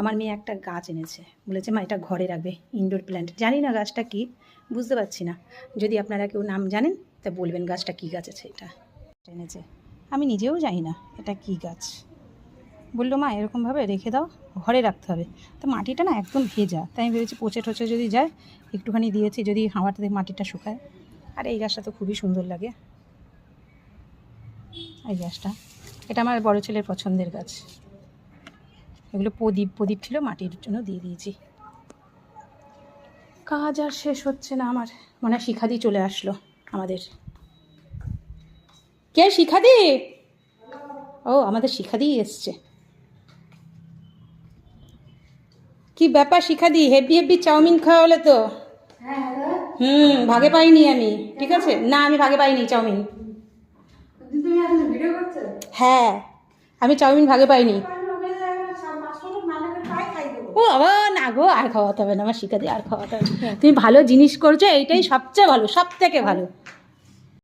আমার মেয়ে একটা গাছ এনেছে। বলেছে, মা, এটা ঘরে রাখবে ইনডোর প্ল্যান্ট জানি না গাছটা কি, বুঝতে পারছি না। যদি আপনারা কেউ নাম জানেন, তা বলবেন গাছটা কি গাছ আছে, এটা এনেছে। আমি নিজেও জানি না এটা কি গাছ। বলল, মা, এরকমভাবে রেখে দাও, ঘরে রাখতে হবে। তো মাটিটা না একদম ভেজা। তাই আমি ভেবেছি পচে টচে যদি যায়, একটুখানি দিয়েছি, যদি হাওয়াতে মাটিটা শুকায়। আর এই গাছটা তো খুবই সুন্দর লাগে। এই গাছটা, এটা আমার বড় ছেলের পছন্দের গাছ। এগুলো প্রদীপ প্রদীপ ছিল মাটির জন্য দিয়ে দিয়েছি। কাজ আর শেষ হচ্ছে না আমার। মনে হয় শিখাদি চলে আসলো আমাদের। কে শিখাদি? ও আমাদের শিখাদি এসছে। কি ব্যাপার শিখাদি? হেভি হেভি চাউমিন খাওয়া হলে তো? হুম ভাগে পাইনি আমি ঠিক আছে? না আমি ভাগে পাইনি চাউমিন। হ্যাঁ আমি চাউমিন ভাগে পাইনি। ও আবার না গো, আর খাওয়াতে হবে না, আমার শিখাতে আর খাওয়াতে হবে। তুমি ভালো জিনিস করছ, এইটাই সবচেয়ে ভালো সব থেকে ভালো